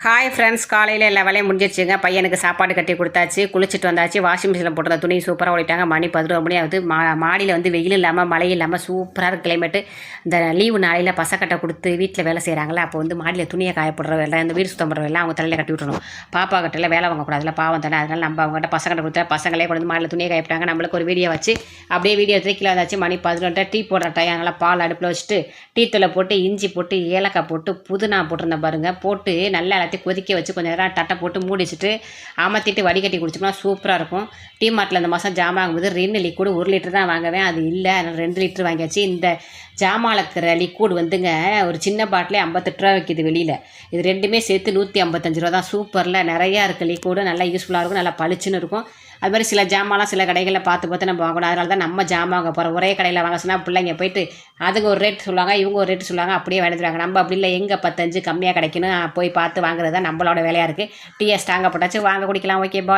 Hi friends காலையில் எல்லா வேலையும் முடிஞ்சிருச்சுங்க. பையனுக்கு சாப்பாடு கட்டி கொடுத்தாச்சு குளிச்சுட்டு வந்தாச்சு வாஷிங் மிஷினில் போட்டிருந்த துணி சூப்பராக ஓடிட்டாங்க மணி பதினோரு மணி ஆகுது. மா மாடியில் வந்து வெயில் இல்லாமல் மழை இல்லாமல் சூப்பராக இருக்குது கிளைமேட்டு இந்த லீவு நாளையில் பசக்கட்டை கொடுத்து வீட்டில் வேலை செய்கிறாங்களா அப்போ வந்து மாடியில் துணியை காயப்படுற வேலை இந்த வீடு சுத்தம் பண்ணுற வேலை அவங்க தலையில் கட்டி விட்டுறணும். பாப்பா கிட்டல வேலை வாங்கக்கூடாதுல பாவம் தானே. அதனால் நம்ம அவங்ககிட்ட பசங்கிட்ட கொடுத்தா பசங்களே கொண்டு வந்து மாடியில் துணியை காயப்பட்டாங்க. நம்மளுக்கு ஒரு வீடியோ வச்சு அப்படியே வீடியோ எடுத்து கீழே வந்தாச்சு. மணி பதினொன்றரை டீ போடுற டைம் அதனால் பால் அடுப்பில் வச்சுட்டு டீ தூளை போட்டு இஞ்சி போட்டு ஏலக்காய் போட்டு புதினா போட்டிருந்தேன் பாருங்கள் போட்டு நல்லா எல்லாத்தையும் கொதிக்க வச்சு கொஞ்சம் நேரம் தட்டை போட்டு மூடி வச்சுட்டு அமர்த்திட்டு வடிகட்டி குடிச்சோம்னா சூப்பராக இருக்கும். டீ மார்ட்டில் இந்த மாதம் ஜாமான் வாங்கும்போது ரெண்டு லிக்விடு ஒரு லிட்டர் தான் வாங்குவேன். அது இல்லை அதனால் ரெண்டு லிட்டர் வாங்கியாச்சு. இந்த ஜாமான் இருக்கிற லிக்விட் வந்துங்க ஒரு சின்ன பாட்டிலே ஐம்பத்தெட்டு ரூபா விற்கிது வெளியில். இது ரெண்டுமே சேர்த்து நூற்றி ஐம்பத்தஞ்சு ரூபா தான். சூப்பரில் நிறையா இருக்குது லிக்விடு நல்லா யூஸ்ஃபுல்லாக இருக்கும் நல்லா பளிச்சுன்னு இருக்கும். அது மாதிரி சில ஜாமான்லாம் சில கடைகளில் பார்த்து பார்த்து நம்ம வாங்கணும் அதனால தான் நம்ம ஜாமான் வாங்க போகிறோம் ஒரே கடையில் வாங்க சொன்னால் பிள்ளைங்க போயிட்டு அதுக்கு ஒரு ரேட் சொல்லுவாங்க இவங்க ஒரு ரேட் சொல்லுவாங்க அப்படியே வாங்கிடுவாங்க நம்ம அப்படி இல்லை. எங்கே பத்தஞ்சு கம்மியாக கிடைக்கணும்? போய் பார்த்து வாங்குறது தான் நம்மளோட வேலையாக இருக்குது டீயை ஸ்ட்ராங்காக போட்டாச்சு. வாங்க குடிக்கலாம். Okay bye